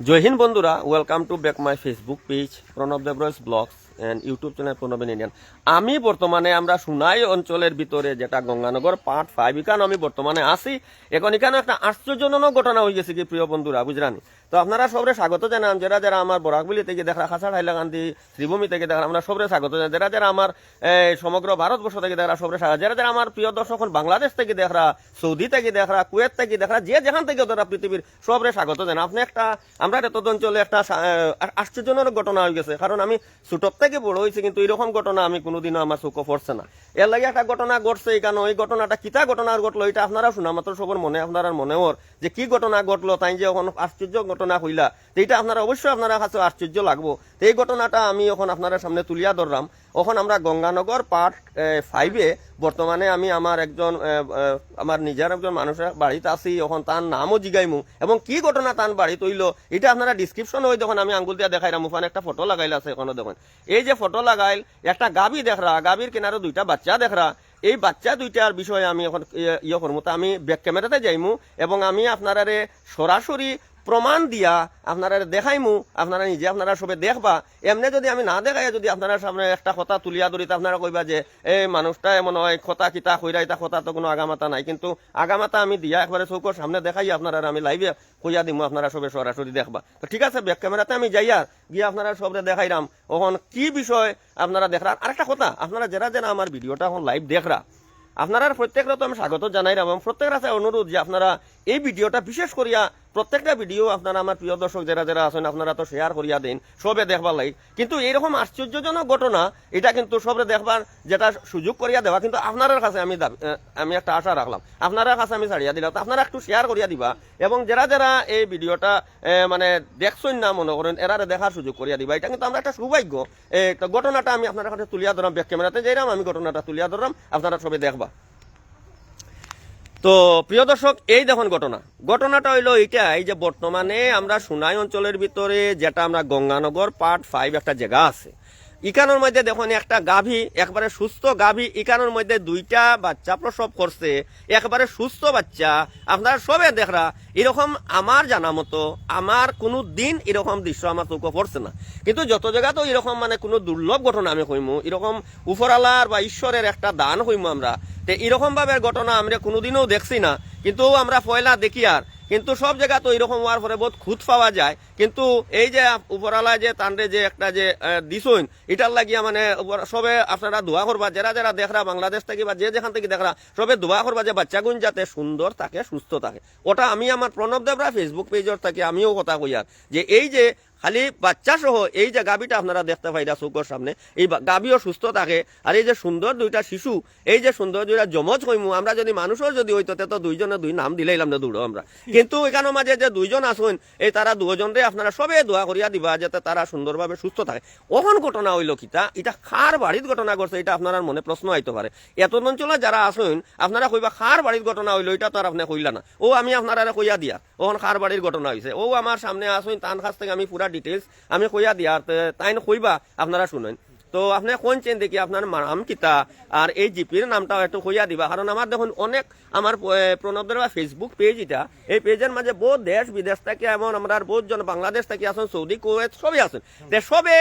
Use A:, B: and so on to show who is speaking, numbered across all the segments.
A: জয় হিন্দ বন্ধুরা welcome to back my Facebook page Pranab দেবরস blogs and YouTube channel Pranab Indian আমি বর্তমানে আমরা সুনাই অঞ্চলের ভিতরে, যেটা গঙ্গানগর পার্ট ফাইভ এখানে আমি বর্তমানে আসি এখন এখানে একটা আশ্চর্যজনক ঘটনা হয়ে গেছে কি প্রিয় বন্ধুরা বুঝরানি তো আপনারা সবরে স্বাগত জানান যারা যারা আমার বরাকবিলি থেকে দেখা খাসার হাইলাকান্দি শ্রীভূমি থেকে দেখা আমরা সবরে স্বাগত জানাই। যারা যারা আমার এই, সমগ্র ভারতবর্ষ থেকে দেখা সবরে স্বাগত। যারা যারা আমার প্রিয় দর্শক বাংলাদেশ থেকে দেখা সৌদি থেকে দেখা কুয়েত থেকে দেখা যে যেখান থেকে তারা পৃথিবীর সবরে স্বাগত জানান আপনি একটা আমরা এত অঞ্চলে একটা আশ্চর্যজনক ঘটনা হয়ে গেছে। কারণ আমি ছোটর থেকে বড় হয়েছে কিন্তু এরকম ঘটনা আমি কোনোদিনও আমার চোখে পড়ছে না। এর লাগে একটা ঘটনা ঘটছে এখানে ওই ঘটনাটা কিতা ঘটনা ঘটলো এটা আপনারা শোনা। মাত্র সবার মনে আপনার মনে ওর যে কি ঘটনা ঘটলো তাই যে এখন আশ্চর্য ঘটনা হইলা। তো এটা আপনারা অবশ্যই আপনারা কাছে আশ্চর্য লাগবো। তো এই ঘটনাটা আমি এখন আপনারা সামনে তুলিয়া ধরলাম। এখন আমরা গঙ্গানগর পার্ট ফাইভে বর্তমানে আমি আমার একজন আমার নিজের একজন মানুষের বাড়িতে আছি। এখন তার নামও জিগাইমু। এবং কি ঘটনা তার বাড়িতে হইল, এটা আপনারা ডিসক্রিপশন ওই দেখুন, আমি আঙ্গুল দিয়া দেখাইলাম। ওখানে একটা ফটো লাগাইল আছে এখনও দেখুন। এই যে ফটো লাগাইল, একটা গাবি দেখরা গাবির কিনারে দুইটা বাচ্চা দেখরা। এই বাচ্চা দুইটার বিষয়ে আমি এখন ইয়ে- করব তা আমি ব্যাক ক্যামেরাতে যাইমু। এবং আমি আপনারারে সরাসরি প্রমাণ দিয়া আপনারা দেখাইমু, আপনারা নিজে আপনারা সবে দেখবা। এমনি যদি আমি না দেখাই যদি আপনারা সামনে একটা কথা তুলিয়া ধরিতে আপনারা কইবা যে এই মানুষটা এমন হয়, কথা কিতা, কইরা এটা কথা তো কোনো আগামাতা নাই। কিন্তু আগামাতা আমি দিয়া একবারে চৌকর সামনে দেখাই আপনারা আমি লাইভে কইয়া দিমু, আপনারা সবে সরাসরি দেখবা। তো ঠিক আছে ব্যাক ক্যামেরাতে আমি যাইয়া গিয়ে আপনারা সবরে দেখাইরাম। ওখন কি বিষয় আপনারা দেখরা? আরেকটা কথা, আপনারা যারা যারা আমার ভিডিওটা এখন লাইভ দেখরা, আপনারা প্রত্যেকটা তো আমি স্বাগত জানাই এবং প্রত্যেকের কাছে অনুরোধ যে আপনারা এই ভিডিওটা বিশেষ করিয়া প্রত্যেকটা ভিডিও আপনারা আমার প্রিয় দর্শক যারা যারা আছেন, আপনারা তো শেয়ার করিয়া দিন, সবে দেখবার লাগে। কিন্তু এইরকম আশ্চর্যজনক ঘটনা, এটা কিন্তু সবে দেখবার যেটা সুযোগ করিয়া দেওয়া, কিন্তু আপনার কাছে আমি আমি একটা আশা রাখলাম। আপনার কাছে আমি ছাড়িয়া দিলাম আপনারা একটু শেয়ার করিয়া দিবা এবং যারা যারা এই ভিডিওটা মানে দেখছেন না মনে করেন, এরারে দেখার সুযোগ করিয়া দিবা। এটা কিন্তু আমরা একটা সৌভাগ্য। ঘটনাটা আমি আপনার কাছে তুলিয়া ধরাম ব্যাক ক্যামেরাতে যাইলাম আমি ঘটনাটা তুলিয়া ধরাম আপনারা সবে দেখবা। তো প্রিয় দর্শক, এই দেখুন ঘটনা। ঘটনাটা হইল এইটা এই যে বর্তমানে আমরা সুনাই অঞ্চলের ভিতরে যেটা আমরা গঙ্গানগর পার্ট ফাইভ একটা জায়গা আছে। ইকানোর মধ্যে দেখুন একটা গাভী, একবারে সুস্থ গাভী, ইকানোর মধ্যে দুইটা বাচ্চা প্রসব করছে। একবারে সুস্থ বাচ্চা, আপনারা সবে দেখরা, এরকম আমার জানা মতো, আমার কোনো দিন এরকম দৃশ্য আমার চোখে পড়ছে না। কিন্তু যত জায়গাতেও এরকম মানে কোনো দুর্লভ ঘটনা আমি কইমু, এরকম উপরালার বা ঈশ্বরের একটা দান হইমু আমরা। তে এরকম ভাবে ঘটনা আমরা কোনোদিনও দেখছি না। কিন্তু আমরা পয়লা দেখি আর। কিন্তু সব জায়গা তো এরকম হওয়ার পরে বহুত খুঁত পাওয়া যায়। কিন্তু এই যে উপরালা যে তান্ডে যে একটা যে দিছইন এটার লাগিয়া মানে সবে আপনারা দোয়া করবা, যারা যারা দেখরা, বাংলাদেশ থেকে বা যে যেখান থেকে দেখরা, সবে দোয়া করবা যে বাচ্চাগুন যাতে সুন্দর থাকে, সুস্থ থাকে। ওটা আমি আমার প্রণব দেবরা ফেসবুক পেজর থেকে আমিও কথা কই আর। যে এই যে খালি বাচ্চা সহ এই যে গাবিটা আপনারা দেখতে পাইরা চৌকর সামনে। এই গাবিও সুস্থ থাকে আর এই যে সুন্দর দুইটা শিশু, এই যে সুন্দর দুইটা জমজ হইমু আমরা যদি মানুষও যদি হইতো, তে দুইজনে দুই নাম দিলাইলাম না দৌড়ো আমরা। কিন্তু এখানের মাঝে যে দুইজন আসুন, এই তারা দুজনরে আপনারা সবে দোয়া করিয়া দিবা, যাতে তারা সুন্দরভাবে সুস্থ থাকে। অহন ঘটনা হইল কিতা এটা খার বাড়িত ঘটনা করছে এটা আপনার মনে প্রশ্ন আইতে পারে। এত অঞ্চলে যারা আসুন, আপনারা কইবা খার বাড়ির ঘটনা হইল, এটা তো আর আপনি কইলা না। ও, আমি আপনারা কইয়া দিয়া। ওহন খার বাড়ির ঘটনা হয়েছে ও আমার সামনে আসুন, তার কাছ থেকে আমি পুরা ডিটেলস আমি কইয়া দিয়া তাই কইবা, আপনারা শুনেন। তো আপনি কোন চেন দেখি আপনার নাম কিতা, আর এই জিপির নামটাও একটু কইয়া দিবা, কারণ আমার দেখুন অনেক আমার প্রণবদের বা ফেসবুক পেজ এটা এই পেজের মাঝে বহু দেশ বিদেশ থেকে এমন আমরা বহুত জন বাংলাদেশ থেকে আসুন, সৌদি, কুয়েত, সবই আসুন। সবে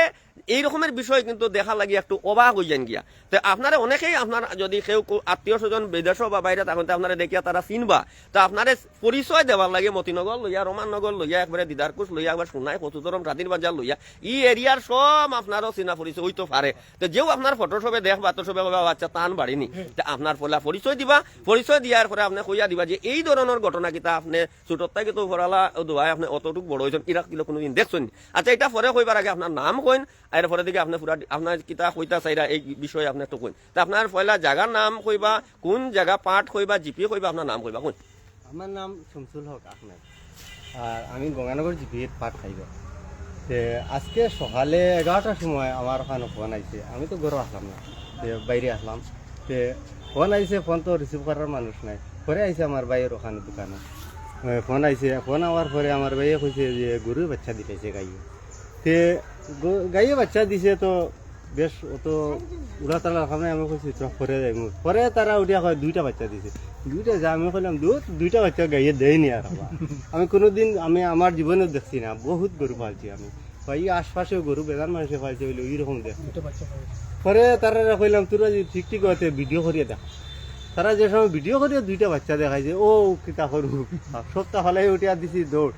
A: এই রকমের বিষয় কিন্তু দেখা লাগি একটু অবাক হয়ে যান গিয়া। তো আপনারা অনেকেই আপনার যদি কেউ আত্মীয় স্বজন বিদেশ বা বাইরে তখন আপনারা দেখিয়া তারা চিনবা। তো আপনারা পরিচয় দেওয়ার লাগে মতিনগর লইয়া রমাননগর লইয়া একবারে দিদারকুশ লইয়া একবার সোনাই কচুতরম রাতির বাজার লইয়া, ই এরিয়ার সব আপনারও চিনা পরিচয় হইতে পারে তো যেও আপনার ফটো সবে দেখবা তো সবে কবা আচ্ছা তান বাড়িনি তো আপনার ফলা পরিচয় দিবা। পরিচয় দিয়ার পরে আপনি কইয়া দিবা যে এই ধরনের ঘটনা কিতা আপনি ছোটর থেকে তো ভরালা দোয়াই আপনি অতটুকু বড় হয়েছেন ইরা কিলো কোনোদিন দেখছেন আচ্ছা এটা পরে কইবার আগে আপনার নাম কইন আর পরে দিকে আপনি পুরা আপনার কিতা কইতা চাইরা এই বিষয়ে আপনি একটু কইন তা আপনার পয়লা জায়গার নাম কইবা, কোন জায়গা পাঠ কইবা জিপি কইবা আপনার নাম কইবা, কোন?
B: আমার নাম শামসুল হক, আহমেদ। আর আমি গঙ্গানগর জিপির পাট খাইব। তে, আজকে সকালে এগারোটার সময় আমার ওখানে ফোন আইছে আমি তো ঘরে আসলাম না। তে বাইরে আসলাম তে, ফোন আইছে ফোন তো রিসিভ করার মানুষ নাই পরে আইছে আমার ভাইয়ের ওখানে দোকানে ফোন আইছে ফোন আওয়ার পরে আমার ভাইয়ে কইছে যে গরুর বাচ্চা দিতেছে গাইয়ে। তে গাইয়ে বাচ্চা দিছে তো বেশ অত উড়া তালা খামে আমি কইছি চ পরে যাই পরে তারা উঠিয়া কয় দুইটা বাচ্চা দিছে। দুইটা যা আমি কইলাম দু দুইটা বাচ্চা গাইয়ে দেয়নি আর আমি কোনোদিন আমি আমার জীবনে দেখছি না বহুত গরু পালছি আমি। ভাই আশপাশেও গরু বেদান মানুষে পালছে বলে এইরকম দেখ পরে তারা কইলাম তোরা যদি ঠিক ঠিক হতে ভিডিও করিয়ে দেখ। তারা যে সময় ভিডিও করিয়ে দুইটা বাচ্চা দেখাইছে ও কিতা করু সপ্তাহ হলে উঠিয়া দিছি দৌড়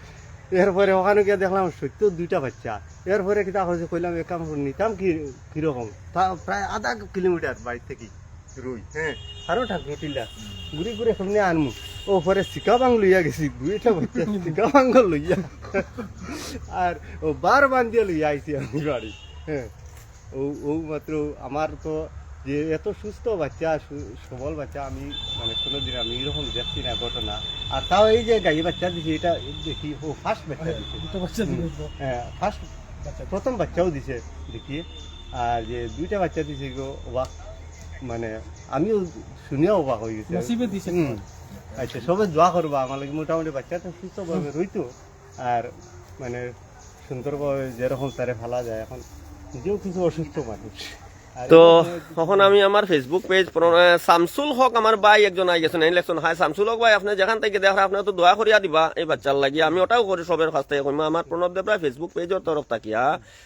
B: এরপরে ওখানে গিয়ে দেখলাম সত্য দুইটা বাচ্চা। এরপরে কিতা করছে কইলাম, এক কাম নিতাম কি কীরকম তা প্রায় আধা কিলোমিটার বাড়ি থেকে রুই হ্যাঁ। আরও ঠাকুর টিলা ঘুরে ঘুরে সামনে আনমু। ও পরে শিকা বাং লইয়া গেছি, দুইটা বাচ্চা শিকা বাং লইয়া। আর ও বার বান্ধিয়া লইয়া আইছি আমি বাড়ি হ্যাঁ। ও ও মাত্র আমার তো যে এত সুস্থ বাচ্চা সবল বাচ্চা আমি মানে কোনোদিন আমি এরকম দেখছি না ঘটনা। আর তাও এই যে গাই বাচ্চা দিছি এটা দেখি ও ফার্স্ট বাচ্চা দিছে। হ্যাঁ ফার্স্ট প্রথম বাচ্চাও দিছে দেখি। আর যে দুইটা বাচ্চা দিছে গো অবাক। মানে আমিও শুনিয়া অবাক হয়ে গেছি। আচ্ছা সবে দোয়া করবা আমার লাগে মোটামুটি বাচ্চাটা সুস্থভাবে রইতো। আর মানে সুন্দরভাবে যেরকম তারে ফেলা যায় এখন নিজেও কিছু অসুস্থ মানুষ।
A: তো তখন আমি আমার ফেসবুক পেজ শামসুল হক আমার ভাই একজন আই গেছেন ইলেকশন হাই শামসুল হক ভাই আপনি যেখান থেকে দেখা আপনি তো দোয়া করিয়া দিবা। এই বাচ্চার লাগি আমি ওটাও করি সবের কাছ থেকে কইমা আমার প্রণব দেব রায় ফেসবুক পেজের তরফ থাকিয়া।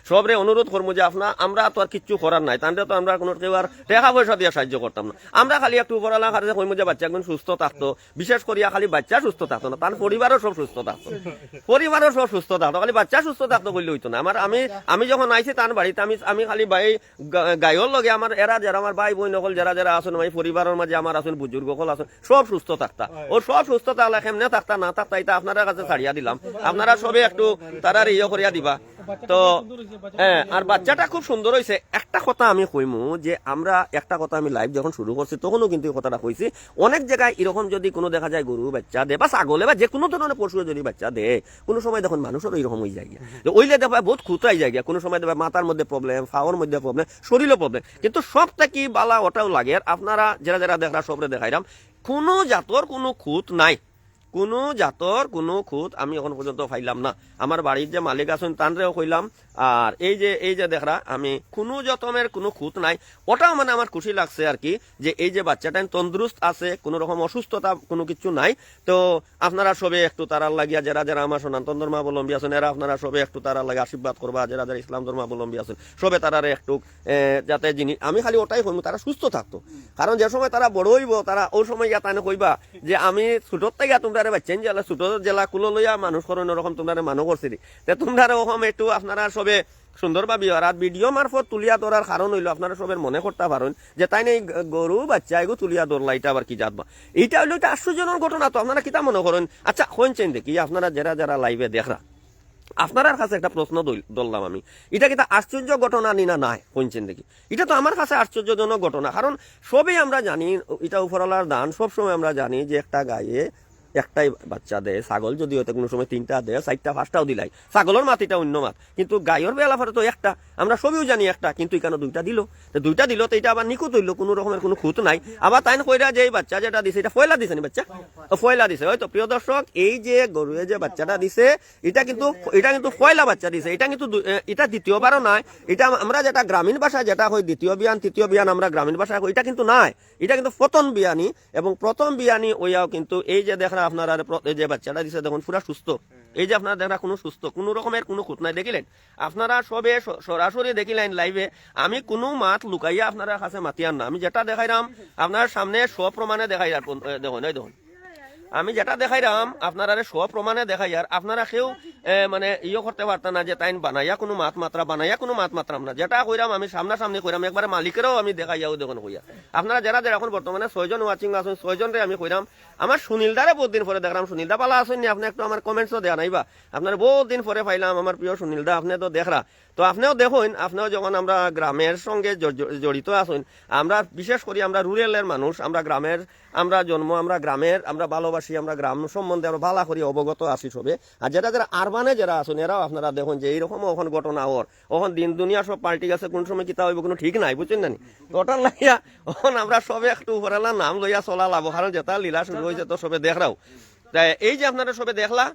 A: সবরে অনুরোধ করব যে আপনার আমরা তো আর কিচ্ছু করার নাই। তাহলে তো আমরা কোনো কেউ আর টাকা পয়সা দিয়ে সাহায্য করতাম না। আমরা খালি একটু উপরালা খাতে কইমু যে বাচ্চা একজন সুস্থ থাকতো। বিশেষ করিয়া খালি বাচ্চা সুস্থ থাকতো না। তার পরিবারও সব সুস্থ থাকতো। পরিবারও সব সুস্থ থাকতো। খালি বাচ্চা সুস্থ থাকতো বললে হইতো না। আমার, আমি আমি যখন আইছি তার বাড়িতে আমি আমি খালি ভাই গায়র লগে আমার এরা যারা আমার ভাই বোন সকল যারা যারা আছেন আমি পরিবারের মাঝে আমার আছেন বুজুর্গ সকল আছেন সব সুস্থ থাকতা। ও সব সুস্থ থাকলে কেমনে থাকতা না থাকতা এটা আপনারা কাছে ছাড়িয়া দিলাম। আপনারা সবে একটু তারার ইয়ে করিয়া দিবা। তো হ্যাঁ আর বাচ্চাটা খুব সুন্দর হয়েছে একটা কথা আমি কইমু যে আমরা একটা কথা আমি লাইভ যখন শুরু করছি তখনও কিন্তু এই কথাটা কইছি। অনেক জায়গায় এরকম যদি কোনো দেখা যায় গরু বাচ্চা দে বা ছাগলে বা যে কোনো ধরনের পশু যদি বাচ্চা দে কোনো সময় দেখুন মানুষেরও এরকম হয়ে যায় গিয়া। ওইলে দেখা বহুত খুঁতাই যায় গিয়া। কোনো সময় দেখা মাথার মধ্যে প্রবলেম ফাওয়ার মধ্যে প্রবলেম শরীরও প্রবলেম কিন্তু সবটা কি বালা, ওটাও লাগে। আপনারা যারা যারা দেখা সবরে দেখাইলাম, কোনো জাতর কোনো খুঁত নাই। কোনো জাতর কোনো খুঁত আমি এখন পর্যন্ত পাইলাম না। আমার বাড়ির যে মালিক আছেন, তানরেও কইলাম আর এই যে এই যে দেখরা, আমি কোনো যতমের কোনো খুঁত নাই। ওটাও মানে আমার খুশি লাগছে আর কি যে এই যে বাচ্চাটা তন্দুরুস্ত আছে, কোনো রকম অসুস্থতা কোনো কিছু নাই। তো আপনারা সবে একটু তারার লাগিয়া, যারা যারা আমার সনাতন ধর্মাবলম্বী আছেন, এরা আপনারা সবে একটু তারার লাগে আশীর্বাদ করবা, যারা যারা ইসলাম ধর্মাবলম্বী আছেন, সবে তারারে একটু যাতে যিনি, আমি খালি ওটাই কইমু তারা সুস্থ থাকতো। কারণ যে সময় তারা বড় হইব, তারা ওই সময় ইয়া তাই কইবা যে আমি ছোটর থেকে তোমরা বাচ্চেন জেলা ছোট জেলা কুলো লইয়া মানুষ করুন ওরকম তোমরা মানুষ করছি তে তোমরা ওরকম একটু আপনারা সবে সুন্দরভাবে আর ভিডিও মারফত তুলিয়া ধরার কারণ হইল, আপনারা সবের মনে করতে পারেন যে তাই নেই গরু, বাচ্চা এগো তুলিয়া ধরলা, এটা আবার কি জাতবা এইটা হইল একটা আশ্চর্যজনক ঘটনা তো, আপনারা কিতা মনে করেন? আচ্ছা হইছেন দেখি, আপনারা যারা যারা লাইভে দেখরা আপনার কাছে একটা প্রশ্ন ধরলাম আমি। এটা কিন্তু আশ্চর্য ঘটনা নিনা নাই? শুনছেন দেখি। এটা তো আমার কাছে আশ্চর্যজনক ঘটনা, কারণ সবই আমরা জানি, এটা উপরওয়ালার দান, সবসময় আমরা জানি যে একটা গায়ে একটাই বাচ্চা দেয়, ছাগল যদি হয়তো কোনো সময় তিনটা দেয়, চারটা, পাঁচটাও দিলাই। ছাগলের মাতিটা অন্য মাত। কিন্তু গায়ের বেলা ফলে তো একটা, আমরা সবই জানি একটা, কিন্তু এখানে দুইটা দিল। তো দুইটা দিল, তো এটা আবার নিখুঁত হইল, কোনো রকমের কোনো খুঁত নাই। আবার তাই কইরা যে বাচ্চা যেটা দিছে, এটা ফয়লা দিছে নি বাচ্চা? ফয়লা দিছে। হয়তো প্রিয় দর্শক, এই যে গরুয়ে যে বাচ্চাটা দিছে, এটা কিন্তু এটা কিন্তু ফয়লা বাচ্চা দিছে। এটা কিন্তু এটা দ্বিতীয়বারও নাই। এটা আমরা যেটা গ্রামীণ ভাষায় যেটা হয় দ্বিতীয় বিয়ান, তৃতীয় বিয়ান আমরা গ্রামীণ ভাষায় এটা কিন্তু নাই। এটা কিন্তু প্রথম বিয়ানি এবং প্রথম বিয়ানি ওইয়াও কিন্তু এই যে দেখা আপনারা যে বাচ্চাটা দেখুন পুরা সুস্থ। এই যে আপনারা দেখা কোনো সুস্থ রকমের কোনো খুঁত নাই, দেখিলেন? আপনারা সবে সরাসরি দেখিলেন লাইভে আমি কোনো মাত লুকাইয়া আপনারা কাছে মাতিয়ান না। আমি যেটা দেখাইলাম আপনার সামনে সপ্রমাণে দেখাই দেখুন দেখুন। আমি যেটা দেখাইলাম আপনারা সপ্রমাণে দেখাই আর আপনারা কেউ মানে ইয়ে করতে পারতাম না যে তাই বানাইয়া কোনো মাত মাত্রা, বানাইয়া কোনো মাত মাত্রাম না। যেটা কইরাম আমি, সামনাসামনি কইরাম, একবার মালিকেরও আমি দেখাইয়াও দেখুন কইয়া। আপনারা যারা যারা এখন বর্তমানে ছয়জন ওয়াচিং আছেন ছয়জন রে আমি কইরাম, আমার সুনীলদারে বহুত দিন পরে দেখলাম, সুনীলদা পালা আসেন নি, আপনি একটু আমার কমেন্টসও দেয়া নাইবা আপনার বহুত দিন পরে পাইলাম, আমার প্রিয় সুনীলদা, আপনি তো দেখরা। তো আপনিও দেখুন, আপনিও যখন আমরা গ্রামের সঙ্গে জড়িত আছেন, আমরা বিশেষ করে আমরা রুরালের মানুষ, আমরা গ্রামের, আমরা জন্ম, আমরা গ্রামের, আমরা ভালোবাসি, আমরা গ্রাম সম্বন্ধে আমরা ভালো করি অবগত আছি সবে। আর যারা যারা আরবানে যারা আছেন, এরাও আপনারা দেখুন যে এইরকম ওখান ঘটনা ওর। ওখান দিন দুনিয়া সব পাল্টি গেছে, কোন সময় কিতা হইব, কোনো ঠিক নাই, বুঝছেন না? ঘটনা লাইয়া ওখান আমরা সবে একটু উপরালা নাম লইয়া চলা লাভ কারণ যেটা লীলা শুরু হয়েছে তো সবে দেখরাও তাই এই যে আপনারা সবে দেখলা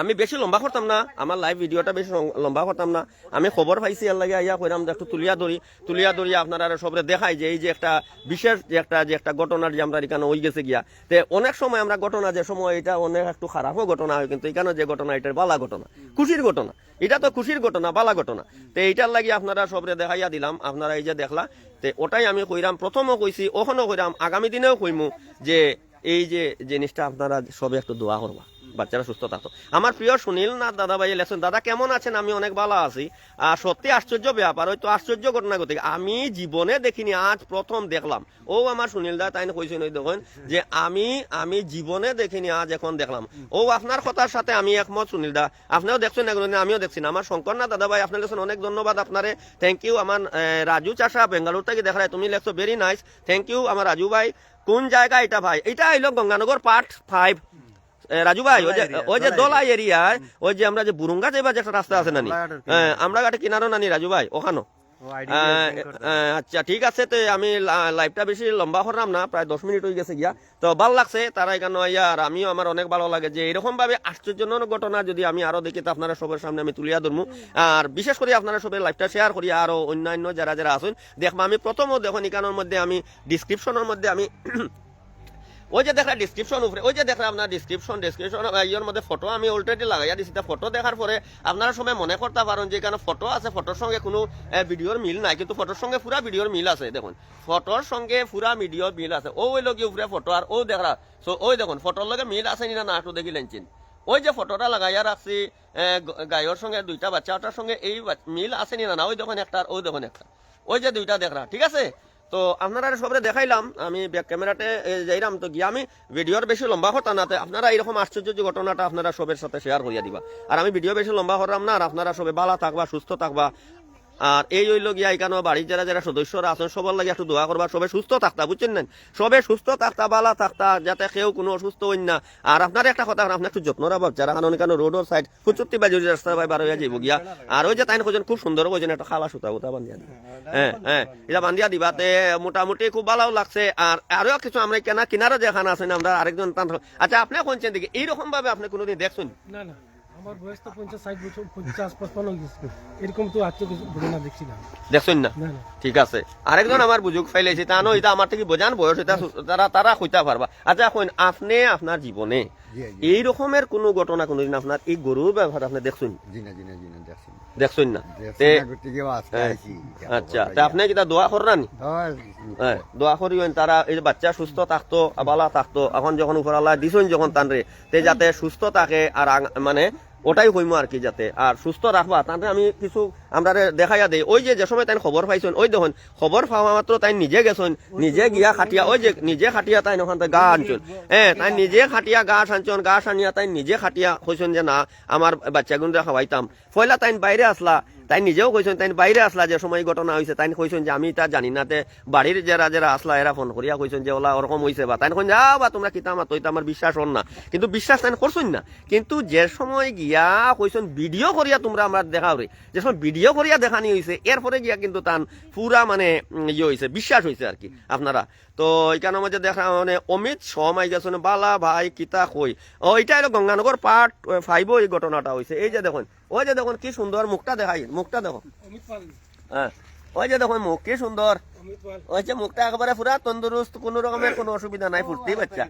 A: আমি বেশি লম্বা করতাম না, আমার লাইভ ভিডিওটা বেশি লম্বা করতাম না। আমি খবর পাইছি এর লাগে, আইয়া কইরাম একটু তুলিয়া ধরি। তুলিয়া ধরি আপনারা সবরে দেখাই যে এই যে একটা বিশেষ যে একটা যে একটা ঘটনার যে আমরা এখানে হয়ে গেছে গিয়া। তে অনেক সময় আমরা ঘটনা যে সময় এটা অনেক একটু খারাপও ঘটনা হয়, কিন্তু এখানে যে ঘটনা, এটার বালা ঘটনা। খুশির ঘটনা। এটা তো খুশির ঘটনা, বালা ঘটনা। তো এইটার লাগি আপনারা সবরে দেখাইয়া দিলাম। আপনারা এই যে দেখলা, তে ওটাই আমি কইরাম, প্রথমও কইছি ওখানেও কইরাম, আগামী দিনেও কইমু যে এই যে জিনিসটা আপনারা সবে একটু দোয়া করবা। বাচ্চারা সুস্থ থাকতো আমার প্রিয় সুনীল না দাদা ভাই লেখছেন দাদা কেমন আছেন? আমি অনেক ভালো আছি। আর সত্যি আশ্চর্য ব্যাপার হয়তো আশ্চর্য ঘটনা ঘটে আমি জীবনে দেখিনি, আজ প্রথম দেখলাম। ও আমার সুনীল দা, তাই কইছেন ওই দেখুন, যে আমি আমি জীবনে দেখিনি, আজ এখন দেখলাম। ও আপনার কথার সাথে আমি একমত, সুনীল দা। আপনিও দেখছেন এগুলো আমিও দেখছি না। আমার শঙ্কর না দাদা ভাই আপনার লেখছেন অনেক ধন্যবাদ আপনারে। থ্যাংক ইউ আমার রাজু চাষা বেঙ্গালুর থেকে দেখায় তুমি লেখছো ভেরি নাইস থ্যাংক ইউ আমার রাজু ভাই। কোন জায়গা এটা ভাই? এটা হইল গঙ্গানগর পার্ট ফাইভ রাজু ভাই ওই যে ওই যে দোলাই এরিয়ায় ওই যে আমরা যে বুরুঙ্গা যাইবার যে একটা রাস্তা আছে নানি হ্যাঁ, আমরা গাটে কিনারো নানি রাজু ভাই ওখানো। আহ, আহ, আচ্ছা ঠিক আছে তো আমি লাইভটা বেশি লম্বা করলাম না প্রায় দশ মিনিট হয়ে গেছে গিয়া। তো ভালো লাগছে তারা এখানে আর আমিও আমার অনেক ভালো লাগে যে এরকম ভাবে আশ্চর্যজনক ঘটনা যদি আমি আরও দেখি তো আপনারা সবার সামনে আমি তুলিয়া ধরবো আর বিশেষ করে আপনারা সবাই লাইভটা শেয়ার করি আরও অন্যান্য যারা যারা আছেন দেখব আমি প্রথমও দেখুন এখানের মধ্যে আমি ডিসক্রিপশনের মধ্যে আমি ওই যে দেখা ডিসক্রিপশন উপরে, ওই যে দেখা আপনার ডিসক্রিপশন ডিসক্রিপশন ইয়ের মধ্যে ফটো আমি অলরেডি লাগাইয়া দিছি। ফটো দেখার পরে আপনারা সময় মনে করতে পারেন যে এখানে ফটো আছে ফটোর সঙ্গে কোনো ভিডিওর মিল নাই। কিন্তু ফটোর সঙ্গে পুরা ভিডিওর মিল আছে, দেখুন। ফটোর সঙ্গে পুরা ভিডিওর মিল আছে। ও ওই লগে উপরে ফটো আর ও দেখা সো ওই দেখুন ফটোর লগে মিল আছে না না একটু দেখি লেনচিন। ওই যে ফটোটা লাগাইয়া রাখছি গায়ের সঙ্গে, দুইটা বাচ্চা ওটার সঙ্গে এই মিল আছে না না? ওই দেখুন একটা আর ওই দেখুন একটা। ওই যে দুইটা দেখরা ঠিক আছে? তো আপনারা সবরে দেখাইলাম, আমি ক্যামেরাতে যাইলাম তো গিয়ে আমি ভিডিওর বেশি লম্বা হতা না, তো আপনারা এরকম আশ্চর্য যে ঘটনাটা আপনারা সবের সাথে শেয়ার করিয়া দিবা। আর আমি ভিডিও বেশি লম্বা হরাম না, আর আপনারা সবে ভালো থাকবা, সুস্থ থাকবা আর এই হইল গিয়া এখানে বাড়ির যারা যারা সদস্যরা আছেন, সবার লাগে একটু দোয়া করবা, সবে সুস্থ থাকতা, বুঝছেন না সবে সুস্থ থাকতা, বালা থাকতা, যাতে কেউ কোনো অসুস্থ হইন না। আর আপনার একটা কথা আপনি একটু যত্ন রাখবা, যারা কারণ এখানে রোডের সাইড ফুচুত্তি বাজুরি রাস্তা ভাই বার যাইব গিয়া। আর ওই যে তাই কোজন খুব সুন্দর কোজন একটা খালা সুতা উতা বান্ধিয়া হ্যাঁ হ্যাঁ এটা বান্ধিয়া দিবাতে মোটামুটি খুব ভালো লাগছে। আর আরও কিছু, আমরা কেনা কিনারও যেখানে আছেন, আমরা আরেকজন আচ্ছা আপনি কোনছেন দেখি এইরকম ভাবে আপনি কোনোদিন দেখছেন?
C: না না। আমার বয়স তো পঞ্চাশ ষাট বছর পঞ্চাশ পঁচপান্ন হয়ে গেছে এরকম তো আজ তো কিছু ঘটনা দেখছি না।
A: দেখছেন না?
C: না না।
A: ঠিক আছে। আরেকজন আমার বুঝুক ফাইলাইছে তা নয় এটা আমার থেকে বোঝান বয়স এটা তারা তারা কইতা পারবা। আচ্ছা কইন আপনি আপনার জীবনে এই রকমের কোনো ঘটনা কোনোদিন আপনার এই গরুর ব্যবহার আপনি দেখছেন?
D: জিনা জিনা জিনা দেখছি
A: দেখছেন না?
D: না
A: হ্যাঁ, আচ্ছা তা আপনি কিটা দোয়া করানি হ্যাঁ দোয়া করিবেন তারা এই বাচ্চা সুস্থ থাকতো বালা থাকতো এখন যখন উপর আল্লাহ দিছেন যখন তানরে তে যাতে সুস্থ থাকে আর মানে ওটাই হইম আর কি যাতে। আর সুস্থ রাখবা, তাতে আমি কিছু আমরা দেখাইয়া দেই। ওই যে যে সময় তাই খবর পাইছেন, ওই দেখুন খবর পাওয়া মাত্র তাই নিজে গেছেন, নিজে গিয়া খাটিয়া, ওই যে নিজে খাটিয়া তাই ওখান গা আনছেন। হ্যাঁ তাই নিজে খাটিয়া গা আনছেন, গা আনিয়া তাই নিজে খাটিয়া কইছেন যে না, আমার বাচ্চা গুণরা খাওয়াইতাম। পয়লা তাই বাইরে আসলা তাই নিজেও কইছেন তাই বাইরে আসলা যে সময় ঘটনা হয়েছে তাই কইছেন যে আমি তা জানি না তে বাড়ির যারা যারা আসলা এরা ফোন করিয়া কইছেন যে ওলা ওরকম হয়েছে বা তাই কইন যা বা তোমরা কিতা মাতো এটা আমার বিশ্বাস হন না। কিন্তু বিশ্বাস তাই করছেন না। কিন্তু যে সময় গিয়া কইছেন ভিডিও করিয়া তোমরা আমার দেখা হরে যে সময় ভিডিও করিয়া দেখানি হয়েছে এরপরে গিয়া কিন্তু তান পুরা মানে ইয়ে হয়েছে বিশ্বাস হয়েছে আর কি, আপনারা। তো এখানের মধ্যে দেখা মানে অমিত শমাই গেছেন বালা ভাই, কিতা কই ও এটা হলো গঙ্গানগর পার্ট ফাইভ এই ঘটনাটা হয়েছে এই যে দেখুন ওই যে দেখুন কি সুন্দর মুখটা দেখাই, মুখটা দেখো। হ্যাঁ ওই যে দেখুন মুখ, কি সুন্দর। ওই যে মুখটা একেবারে পুরা তন্দুরুস্ত, কোনো রকমের কোনো অসুবিধা নাই, ফুর্তি বাচ্চা।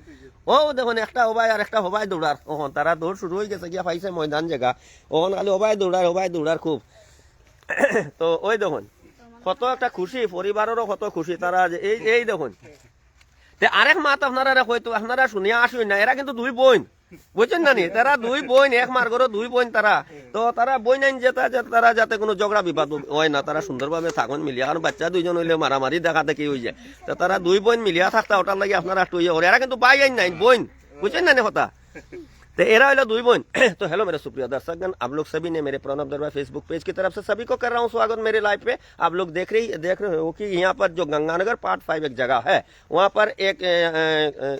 A: ও দেখুন, একটা হবাই আর একটা হবাই দৌড়ার। ওহন, তারা দৌড় শুরু হয়ে গেছে, গিয়া পাইছে ময়দান জায়গা। ওহন, খালি হবাই দৌড়ার হবাই দৌড়ার খুব। তো ওই দেখুন, কত একটা খুশি, পরিবারেরও কত খুশি, তারা এই এই দেখুন। আরেক মাত আপনারা হয়তো আপনারা শুনিয়া আসুন না, এরা কিন্তু দুই বোন। বুঝছেন না নি তারা দুই বোন, এক মার্গরও দুই বোন তারা। তো তারা বই নাইন যে তারা যাতে কোনো ঝগড়া বিবাদ হয় না, তারা সুন্দরভাবে থাকুন, মিলিয়া কারণ বাচ্চা দুইজন হইলে মারামারি দেখা দেখি হয়ে যায়। তো তারা দুই বোন মিলিয়া থাকতা, ওটার লাগে আপনারা একটু ইয়ে ওরা কিন্তু বাই আইন নাই, বোন। বুঝছেন নি কথা? तो एरा वाला दुई बोन। तो हेलो मेरे सुप्रिय दर्शकगण आप लोग सभी ने मेरे प्रणब दरबार फेसबुक पेज की तरफ़ से सभी को कर रहा हूँ स्वागत मेरे लाइव पे। आप लोग देख रही देख रहे हो कि यहाँ पर जो गंगानगर पार्ट फाइव एक जगह है, वहाँ पर एक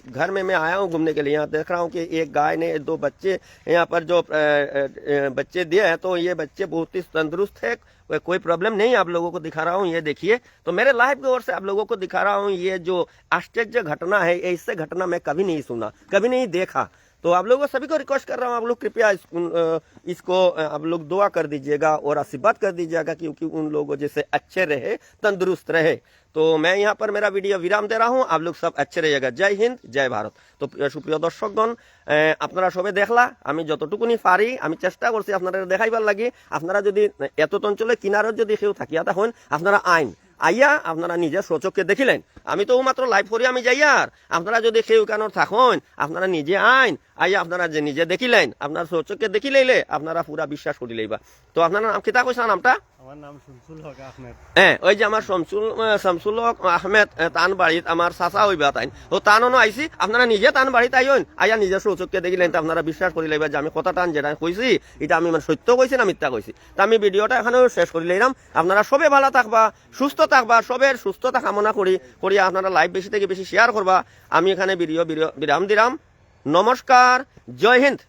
A: घर में मैं आया हूँ घूमने के लिए। यहाँ देख रहा हूँ कि एक गाय ने दो बच्चे यहाँ पर जो बच्चे दिए हैं तो ये बच्चे बहुत ही तंदुरुस्त है। कोई प्रॉब्लम नहीं आप लोगों को दिखा रहा हूँ, ये देखिए। तो मेरे लाइव की ओर से आप लोगों को दिखा रहा हूँ, ये जो आश्चर्य घटना है, ऐसे घटना मैं कभी नहीं सुना, कभी नहीं देखा। तो आप लोगों सभी को रिक्वेस्ट कर रहा हूँ आप लोग कृपया इस, उन, अ, इसको अ, आप लोग दुआ कर दीजिएगा और आशीर्वाद कर दीजिएगा क्योंकि उन लोगों जैसे अच्छे रहे तंदुरुस्त रहे তো मैं यहाँ पर मेरा ভিডিও বিরাম দে রাহু आप लोग सब अच्छे रहिएगा জয় হিন্দ জয় ভারত তো প্রিয় সুপ্রিয় দর্শকগণ আহ, আপনারা সবে দেখলা আমি যতটুকুনি পারি আমি চেষ্টা করছি আপনারা দেখাইবার লাগি আপনারা যদি এত অঞ্চলে কিনারত যদি কেউ থাকিয়া তখন আপনারা আইন আইয়া আপনারা নিজে সচককে দেখিলেন। আমি তো মাত্র লাইভ করি আমি যাই আর। আপনারা যদি সেই কানোর থাকুন আপনারা নিজে আইন। আইয়া আপনারা যে নিজে দেখিলেন আপনার সচককে দেখিলেইলে আপনারা পুরা বিশ্বাস করি লইবা। তো আপনার নাম কিতা কইসা নামটা?
B: আমার নাম শামসুল হক আহমেদ।
A: হ্যাঁ ওই যে আমার শামসুল শামসুল হক আহমেদ তান বাড়িত আমার চাচা হইবা তাইন। ও তানও আইসি আপনারা নিজে তান বাড়িত আইন। আইয়া নিজে সৌচককে দেখিলেন তো আপনারা বিশ্বাস করি লাইবা যে আমি কথা টান যেটা কইছি এটা আমি মানে সত্য কইছি না মিথ্যা কইছি। তো আমি ভিডিওটা এখানেও শেষ করি লাইলাম। আপনারা সবে ভালো থাকবা সুস্থ থাকবা সবের সুস্থতা কামনা করি করি আপনারা লাইভ বেশি থেকে বেশি শেয়ার করবা। আমি এখানে বিরিয়, বিরাম দিলাম। নমস্কার। জয় হিন্দ।